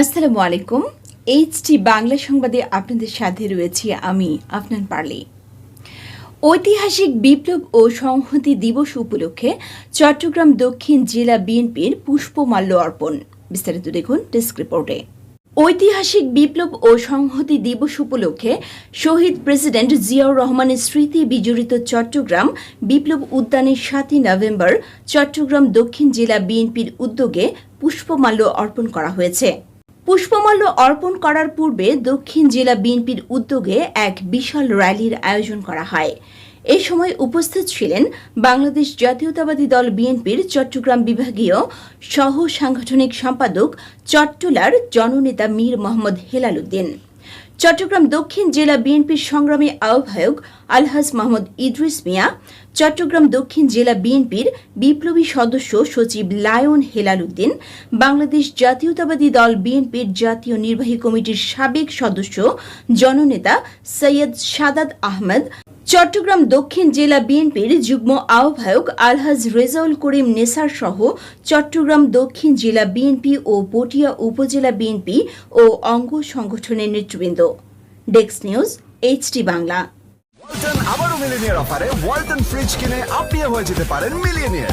আসসালামু আলাইকুম। এইচটি বাংলা সংবাদে আপনাদের সাথে রয়েছি আমি, আফনান পার্লি। ঐতিহাসিক বিপ্লব ও সংহতি দিবস উপলক্ষে চট্টগ্রাম দক্ষিণ জেলা বিএনপির পুষ্পমাল্য অর্পণ। বিস্তারিত দেখুন ডেস্ক রিপোর্টে। ঐতিহাসিক বিপ্লব ও সংহতি দিবস উপলক্ষে শহীদ প্রেসিডেন্ট জিয়াউর রহমানের স্মৃতি বিজড়িত চট্টগ্রাম বিপ্লব উদ্যানের সাতই নভেম্বর চট্টগ্রাম দক্ষিণ জেলা বিএনপির উদ্যোগে পুষ্পমাল্য অর্পণ করা হয়েছে। পুষ্পমাল্য অর্পণ করার পূর্বে দক্ষিণ জেলা বিএনপির উদ্যোগে এক বিশাল র্যালির আয়োজন করা হয়। এ সময় উপস্থিত ছিলেন বাংলাদেশ জাতীয়তাবাদী দল বিএনপির চট্টগ্রাম বিভাগীয় সহ সাংগঠনিক সম্পাদক চট্টলার জননেতা মীর মোহাম্মদ হেলাল উদ্দিন। চট্টগ্রাম দক্ষিণ জেলা বিএনপির সংগ্রামী আহ্বায়ক আলহাজ মোহাম্মদ ইদ্রিস মিয়া, চট্টগ্রাম দক্ষিণ জেলা বিএনপির বিপ্লবী সদস্য সচিব লায়ন হেলাল উদ্দিন, বাংলাদেশ জাতীয়তাবাদী দল বিএনপির জাতীয় নির্বাহী কমিটির সাবেক সদস্য, জননেতা সৈয়দ সাদাত আহমেদ চট্টগ্রাম দক্ষিণ জেলা বিএনপির যুগ্ম আহ্বায়ক আলহাজ রেজাউল করিম নেসার সহ চট্টগ্রাম দক্ষিণ জেলা বিএনপি ও পটিয়া উপজেলা বিএনপি ও অঙ্গ সংগঠনের নেতৃবৃন্দ। Desk news HT Bangla. Walton আবারও মিলিনিয়ার অফারে ওয়ালটন ফ্রিজ কিনে আপনিও হয়ে যেতে পারেন মিলিয়নিয়ার।